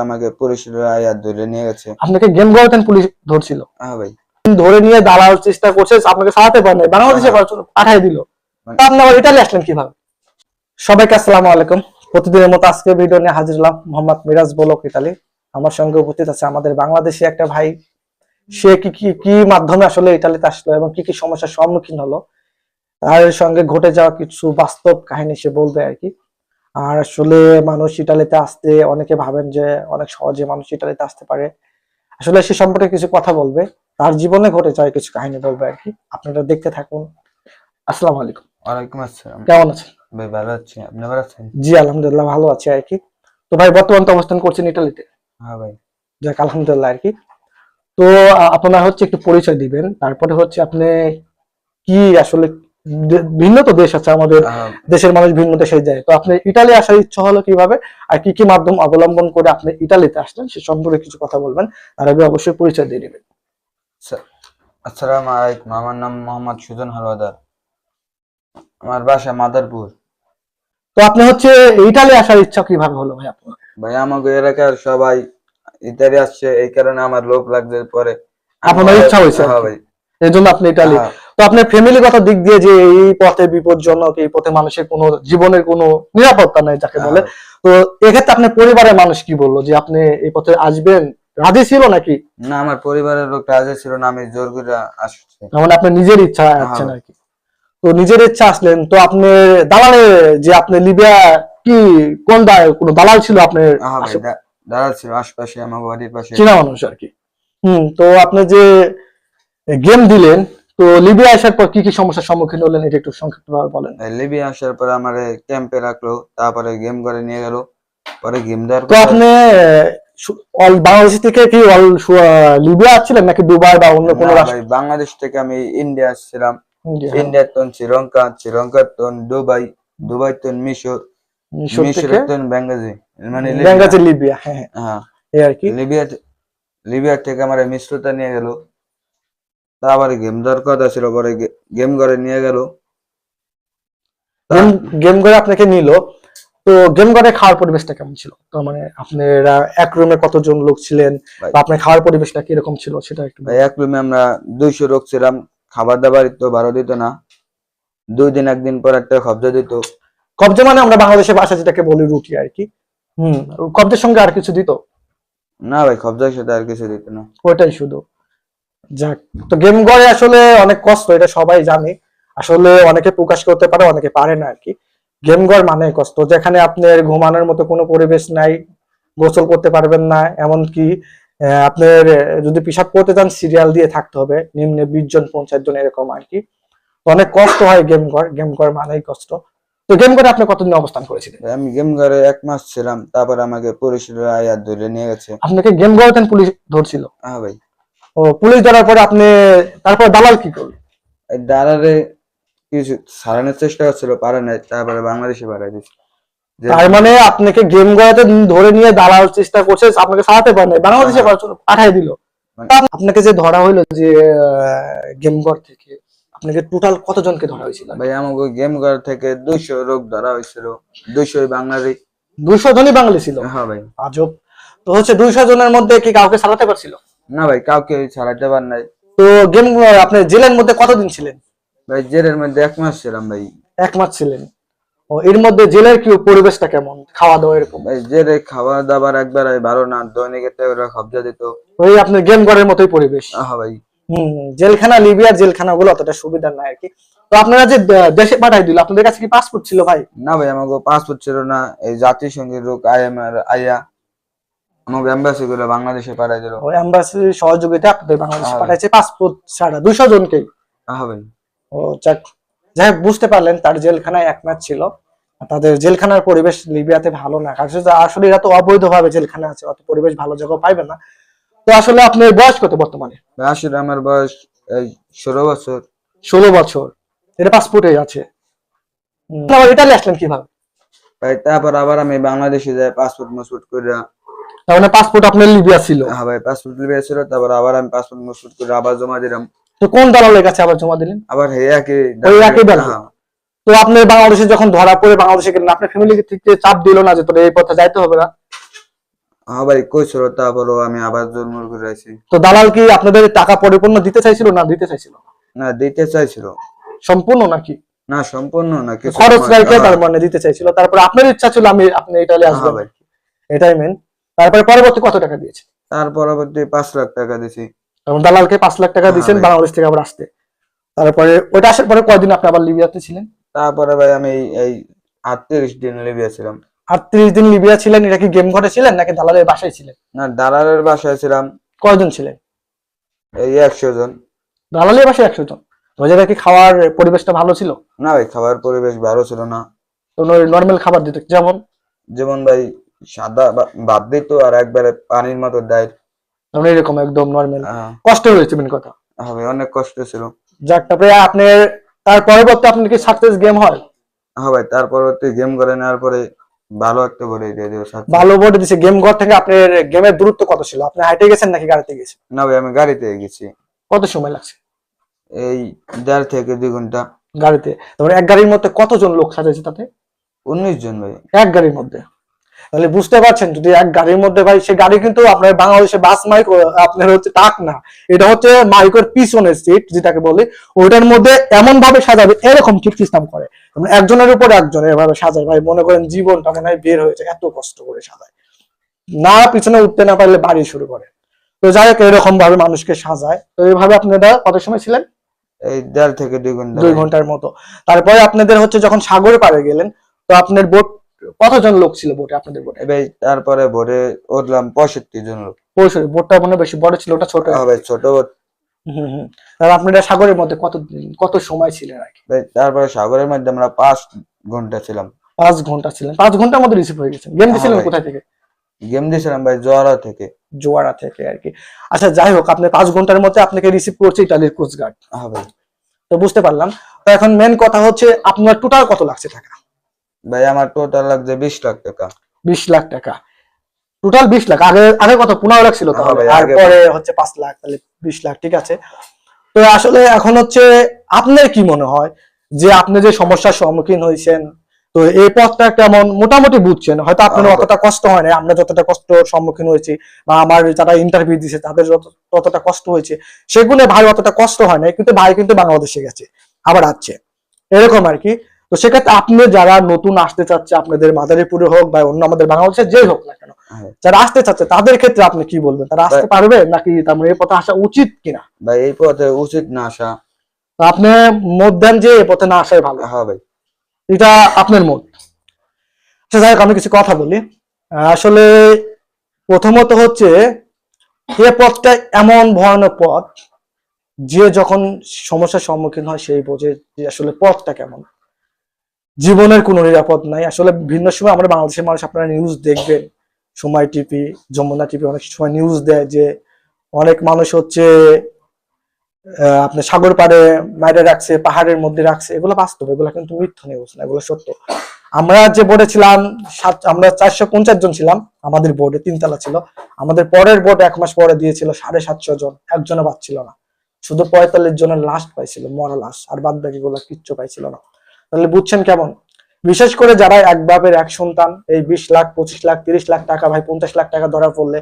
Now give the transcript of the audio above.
আমাকে পুলিশরা আয়া ধরে নিয়ে গেছে। আপনাকে গেম গড়াতেন পুলিশ ধরছিল। হ্যাঁ ভাই। ধরে নিয়ে দাঁড়ানোর চেষ্টা করছে আপনাকে সারাতে পারে নাই বাংলাদেশে পাঠাই দিল। মানে- আপনি আবার ইটালি আসলেন কীভাবে? সবাইকে আসসালামু আলাইকুম। প্রতিদিনের মতো আজকে ভিডিও নিয়ে হাজির হলাম মোহাম্মদ মিরাজ বলক ইতালি আমার সঙ্গে উপস্থিত আছে আমাদের বাংলাদেশি একটা ভাই। সে কি কি কি মাধ্যমে আসলে ইতালিতে আসলো এবং কি কি সমস্যার সম্মুখীন হলো। তার সঙ্গে ঘটে যাওয়া কিছু বাস্তব কাহিনী সে বলবে আর কি। আর আসলে মানুষ ইটালিতে আসতে অনেকে ভাবেন যে অনেক সহজে মানুষ ইটালিতে আসতে পারে। আসলে সে সম্পর্কে কিছু কথা বলবে। তার জীবনে ঘটে যাওয়া কিছু কাহিনী বলবে আর কি। আপনারা দেখতে থাকুন। আসসালামু আলাইকুম। ওয়ালাইকুম আসসালাম। কেমন আছেন? ভাই ভালো আছি। আপনি ভালো আছেন? জি আলহামদুলিল্লাহ ভালো আছি আর কি। তো ভাই বর্তমান তো অবস্থান করছেন ইটালিতে? হ্যাঁ ভাই। যাক আলহামদুলিল্লাহ আর কি। তো আপনারা হচ্ছে একটু পরিচয় দিবেন। তারপরে হচ্ছে আপনি কি আসলে ভিন্ন তো দেশ আছে আমাদের দেশের মানুষ ভিন্ন দেশে যায়। তো আপনি ইটালি আসার ইচ্ছা হলো কীভাবে? আর কি কি মাধ্যম অবলম্বন করে আপনি ইটালিতে আসলেন সে সম্পর্কে কিছু কথা বলবেন। তার আগে অবশ্যই পরিচয় দিয়ে দিবেন আচ্ছা- আসসালামু আলাইকুম। আমার নাম মোহাম্মদ সুজন হালওয়াদার আমার বাসা মাদারপুর। তো আপনি হচ্ছে ইটালি আসার ইচ্ছা কীভাবে হলো ভাই আপনার? ভাই আমাকে এলাকার সবাই ইতালি আসছে এই কারণে আমার লোভ লাগছে পরে আপনার ইচ্ছা হয়েছে হ্যাঁ? ভাই। এই জন্য আপনি ইটালি হ্যাঁ, তো আপনার ফ্যামিলিগত দিক দিয়ে যে এই পথে বিপজ্জনক এই পথে মানুষের কোনো জীবনের কোনো নিরাপত্তা নাই যাকে বলে হ্যাঁ, তো এক্ষেত্রে আপনার পরিবারের মানুষ কি বলল? যে আপনি এই পথে আসবেন? রাজি ছিল নাকি? না আমার পরিবারের লোক রাজি ছিল না আমি জোর করে আসছে। মানে আপনার নিজের ইচ্ছা আসছেন হ্যাঁ। আর কি। তো নিজের ইচ্ছা আসলেন তো আপনি দালালে যে আপনি লিবিয়া কি কোন কোনো দালাল ছিল আপনার হ্যাঁ ভাই আশে- দা- দাদা ছিল আশপাশে আমার বাড়ির পাশে। চেনা মানুষ আর কি। হম তো আপনি যে গেম দিলেন তো লিবিয়া আসার পর কি কি সমস্যার সম্মুখীন হলেন এটা একটু সংক্ষিপ্ত ভাবে বলেন লিবিয়া আসার পর আমার ক্যাম্পে রাখল তারপরে গেম করে নিয়ে গেল পরে গেম দেওয়ার তো আপনি অল বাংলাদেশ থেকে কি অল লিবিয়া আসছিলেন নাকি দুবাই বা অন্য কোনো রাষ্ট্র? বাংলাদেশ থেকে আমি ইন্ডিয়া আসছিলাম। ইন্ডিয়া, ইন্ডিয়ার তন শ্রীলঙ্কা শ্রীলঙ্কার তন দুবাই দুবাই তন মিশর মিশর তন বেঙ্গাজি মানে বেঙ্গাজি লিবিয়া। হ্যাঁ হ্যাঁ। হ্যাঁ। এই আর কি। লিবিয়া লিবিয়া থেকে আমার মিশ্রতা নিয়ে গেল। তারপরে গেম দেওয়ার কথা ছিল পরে গেম করে নিয়ে গেল। গেম করে আপনাকে নিল। তো গেম করে খাওয়ার পরিবেশটা কেমন ছিল? তো মানে আপনারা এক রুমে কতজন লোক ছিলেন? বা আপনার খাওয়ার পরিবেশটা কীরকম ছিল সেটা একটু এক রুমে আমরা দুইশো লোক ছিলাম। খাবার দাবার তো ভালো দিত না। দুই দিন একদিন পর একটা কবজা দিত। কবজা মানে আমরা বাংলাদেশের ভাষা যেটাকে বলি রুটি আর কি। হম কবজের সঙ্গে আর কিছু দিত? না ভাই কবজার সাথে আর কিছু দিত না। ওইটাই শুধু। যাক তো গেম গড়ে আসলে অনেক কষ্ট এটা সবাই জানে। আসলে অনেকে প্রকাশ করতে পারে অনেকে পারে না আর কি গেম গড় মানে কষ্ট যেখানে আপনার ঘুমানোর মতো কোনো পরিবেশ নাই গোসল করতে পারবেন না এমনকি আহ, আপনার যদি পিসাব করতে চান সিরিয়াল দিয়ে থাকতে হবে নিম্নে বিশ জন পঞ্চাশ জন এরকম আর কি অনেক কষ্ট হয় গেম ঘর গেম ঘর মানেই কষ্ট। তো গেম ঘরে আপনি কতদিন অবস্থান করেছিলেন? আমি গেম ঘরে এক মাস ছিলাম তারপর আমাকে পুলিশরা আয়া ধরে নিয়ে গেছে। আপনাকে গেম ঘরে পুলিশ ধরছিল। হ্যাঁ ভাই। পুলিশ ধরার পরে আপনি তারপর দালাল কি করল এই দাঁড়ারে কিছু সারানোর চেষ্টা করছিল পারে নাই তারপরে বাংলাদেশে পাঠাই দিচ্ছে তার মানে আপনাকে গেম গড়াতে ধরে নিয়ে দাঁড়ানোর চেষ্টা করছে আপনাকে সারাতে পারে নাই বাংলাদেশে পাঠাই দিল। মানে- আপনাকে যে ধরা হইল যে গেম ঘর থেকে আপনাকে টোটাল কতজনকে ধরা হয়েছিল? ভাই আমাকে গেম ঘর থেকে দুইশো লোক ধরা হয়েছিল দুইশো বাঙালি। দুইশো জনই বাঙালি ছিল? হ্যাঁ ভাই। আজব। তো হচ্ছে দুইশো জনের মধ্যে কি কাউকে সারাতে পারছিল? না ভাই কাউকে ছাড়াতে পার নাই। তো গেম আপনি জেলের মধ্যে কতদিন ছিলেন? ভাই জেলের মধ্যে এক মাস ছিলাম ভাই। এক মাস ছিলেন। ও এর মধ্যে জেলের কি পরিবেশটা কেমন? খাওয়া দাওয়া এরকম? ভাই জেলে খাবার দাবার একবার ভালো না দৈনিক একটা করে কবজা দিত। ওই আপনার গেম ঘরের মতোই পরিবেশ? হ্যাঁ ভাই। হম জেলখানা লিবিয়ার জেলখানা গুলো অতটা সুবিধা নাই আর কি। তো আপনারা যে দেশে পাঠাই দিল আপনাদের কাছে কি পাসপোর্ট ছিল ভাই? না ভাই আমাকে পাসপোর্ট ছিল না। এই জাতিসংঘের লোক আইএমআর আইয়া। আমাকে বাংলাদেশে পাঠাই দিল। ওই অ্যাম্বাসির সহযোগিতা আপনাদের বাংলাদেশে। পাঠাইছে পাসপোর্ট ছাড়া দুইশো জনকেই ও যাক। যাই বুঝতে পারলেন তার জেলখানায় এক ম্যাচ ছিল তাদের জেলখানার পরিবেশ লিবিয়াতে ভালো না। কারণ আসলে এরা তো অবৈধভাবে জেলখানা আছে অত পরিবেশ ভালো জায়গা পাইবে না। তো আসলে আপনার বয়স কত বর্তমানে? আসলে আমার বয়স এই ষোলো বছর। ষোলো বছর। এটা পাসপোর্টে আছে। ইটালি আসলেন কীভাবে? তারপর আবার আমি বাংলাদেশে যাই পাসপোর্ট মাসপোর্ট করে তার মানে পাসপোর্ট আপনার লিবিয়া ছিল হ্যাঁ ভাই পাসপোর্ট লিবেছিল তারপর আবার আমি পাসপোর্ট মাসপোর্ট করে আবার জমা দিলাম। তো কোন দালালের কাছে আবার জমা দিলেন? আবার হে একই ওই একই দালাল? হ্যাঁ। তো আপনি বাংলাদেশে যখন ধরা পড়ে বাংলাদেশে গেলেন আপনার ফ্যামিলি থেকে চাপ দিল না যে তোর এই পথে যাইতে হবে না? হ্যাঁ ভাই কইছিল তারপরও আমি আবার জন্ম করে আইছি। তো দালাল কি আপনাদের টাকা পরিপূর্ণ দিতে চাইছিল না দিতে চাইছিল? না? দিতে চাইছিল। সম্পূর্ণ নাকি? না সম্পূর্ণ না কিছু খরচ হ্যাঁ, তার মানে দিতে চাইছিল। তারপরে আপনার ইচ্ছা ছিল আমি আপনি ইটালি হ্যাঁ আসবেন। ভাই। এটাই মেন তারপরে পরবর্তী কত টাকা দিয়েছে? তার পরবর্তী পাঁচ লাখ টাকা এবং দালালকে পাঁচ লাখ টাকা হ্যাঁ দিয়েছেন বাংলাদেশ থেকে আবার আসতে। তারপরে ওটা আসার পরে কয়দিন আপনি আবার লিবিয়াতে ছিলেন? তারপরে ভাই আমি এই- আটত্রিশ দিন লিবিয়া ছিলাম। আটত্রিশ দিন লিবিয়া ছিলেন এটা কি গেম ঘরে ছিলেন নাকি দালালের বাসায় ছিলেন? না দালালের বাসায় ছিলাম। কয়জন ছিলেন? এই একশো জন। দালালের বাসায় একশো জন। ওই জায়গায় কি খাওয়ার পরিবেশটা ভালো ছিল? না ভাই খাবার পরিবেশ ভালো ছিল না। নর্মাল খাবার দিত যেমন? যেমন ভাই সাদা বাদ ভাত দিত আর একবারে পানির মতো দেয়। যেমন এরকম একদম নর্মাল হ্যাঁ। কষ্ট হয়েছে মেন কথা। ভাই অনেক কষ্ট ছিল। যাক তারপরে আপনার তার পরবর্তী আপনার কি সাকসেস গেম হয়? হ্যাঁ ভাই তার পরবর্তী গেম করে নেওয়ার পরে ভালো একটা বলে দিয়ে দিও ভালো বোর্ডে দিছে। গেম ঘর থেকে আপনার গেমের দূরত্ব কত ছিল? আপনি হাইটে গেছেন নাকি গাড়িতে গেছেন? না ভাই আমি গাড়িতে গেছি। কত সময় লাগছে? এই দেড় থেকে দুই ঘণ্টা। গাড়িতে। তারপরে এক গাড়ির মধ্যে কতজন লোক সাজাইছে তাতে? উনিশ জন ভাই। এক গাড়ির মধ্যে। তাহলে বুঝতে পারছেন যদি এক গাড়ির মধ্যে ভাই সে গাড়ি কিন্তু আপনার বাংলাদেশে বাস মাইক আপনার হচ্ছে টাক না। এটা হচ্ছে মাইকের পিছনের সিট যেটাকে বলি। ওইটার মধ্যে এমন ভাবে সাজাবে এরকম ঠিক সিস্টেম করে। মানে একজনের উপর একজন এভাবে সাজায়। ভাই মনে করেন জীবনটা মনে হয় বের হয়েছে এত কষ্ট করে সাজায়। না পিছনে উঠতে না পারলে বাড়ি শুরু করে। তো যাই হোক এরকম ভাবে মানুষকে সাজায়। তো এইভাবে আপনারা কত সময় ছিলেন? এই দেড় থেকে দুই ঘণ্টা। দুই ঘণ্টার মতো। তারপরে আপনাদের হচ্ছে যখন সাগর পাড়ে গেলেন তো আপনার বোট কতজন লোক ছিল বোটে আপনাদের এই ভাই তারপরে ভোরে উঠলাম পঁয়ষট্টি জন লোক। পঁয়ষট্টি বোটটা মনে বেশি বড় ছিল ওটা ছোট। হ্যাঁ ভাই ছোট boat। হুম হুম আপনারা সাগরের মধ্যে কত কত সময় ছিলেন আর কি? ভাই তারপরে সাগরের মধ্যে আমরা পাঁচ ঘণ্টা ছিলাম। পাঁচ ঘণ্টা ছিলেন। পাঁচ ঘণ্টার মধ্যে রিসিভ হয়ে গেছেন। গেম দিয়েছিলেন কোথায় থেকে? গেম দিয়েছিলাম ভাই জোয়ারা থেকে। জোয়ারা থেকে আর কি। আচ্ছা যাই হোক আপনি পাঁচ ঘণ্টার মধ্যে আপনাকে রিসিভ করছে ইটালির কোস্টগার্ড হ্যাঁ ভাই। তো বুঝতে পারলাম। তো এখন মেন কথা হচ্ছে আপনার টোটাল কত লাগছে টাকা? ভাই আমার টোটাল লাগছে বিশ লাখ টাকা। বিশ লাখ টাকা। টোটাল বিশ লাখ। আগে আগে কত? পনেরো লাখ ছিল হ্যাঁ তাহলে। আর পরে হচ্ছে পাঁচ লাখ তাহলে বিশ লাখ ঠিক আছে? তো আসলে এখন হচ্ছে আপনার কি মনে হয়? যে আপনি যে সমস্যার সম্মুখীন হয়েছেন তো এই পথটা কেমন? মোটামুটি বুঝছেন। হয়তো আপনার হ্যাঁ অতটা কষ্ট হয় না আমরা যতটা কষ্ট সম্মুখীন হয়েছি বা আমার যারা ইন্টারভিউ দিছে তাদের ততটা কষ্ট হয়েছে সেগুলো ভাই অতটা কষ্ট হয় না কিন্তু ভাই কিন্তু বাংলাদেশে গেছে আবার আসছে। এরকম আর কি। তো সেক্ষেত্রে আপনি যারা নতুন আসতে চাচ্ছে আপনাদের মাদারীপুরে হোক বা অন্য আমাদের বাংলাদেশে যেই হোক না কেন হ্যাঁ। যারা আসতে চাচ্ছে তাদের ক্ষেত্রে আপনি কি বলবেন? তারা আসতে পারবে নাকি তার মানে এই পথে আসা উচিত কিনা? ভাই এই পথে উচিত না আসা। আপনি মত দেন যে এই পথে না আসাই ভালো। হ্যাঁ ভাই। এটা আপনার মত? আচ্ছা যাই হোক আমি কিছু কথা বলি। আসলে প্রথমত হচ্ছে এ পথটা এমন ভয়ানক পথ যে যখন সমস্যার সম্মুখীন হয় সেই বোঝে যে আসলে পথটা কেমন। জীবনের কোনো নিরাপদ নাই। আসলে ভিন্ন সময় আমরা বাংলাদেশের মানুষ আপনারা নিউজ দেখবেন। সময় টিভি যমুনা টিভি অনেক সময় নিউজ দেয় যে অনেক মানুষ হচ্ছে আপনার সাগর পাড়ে মাইরে রাখছে, পাহাড়ের মধ্যে রাখছে। এগুলো বাস্তব, এগুলো কিন্তু মিথ্যা নিউজ না, এগুলো সত্য। আমরা যে বোর্ডে ছিলাম আমরা চারশো পঞ্চাশ জন ছিলাম, আমাদের বোর্ডে তিনতলা ছিল। আমাদের পরের বোর্ড এক মাস পরে দিয়েছিল সাড়ে সাতশো জন, একজনও বাদ ছিল না। শুধু পঁয়তাল্লিশ জনের লাস্ট পাইছিল, মরা লাশ আর বাদ বাকি গুলো কিচ্ছু পাইছিল না। তাহলে বুঝছেন কেমন? বিশেষ করে যারা এক বাপের এক সন্তান, এই বিশ লাখ, পঁচিশ লাখ, তিরিশ লাখ টাকা, ভাই, পঞ্চাশ লাখ টাকা ধরা পড়লে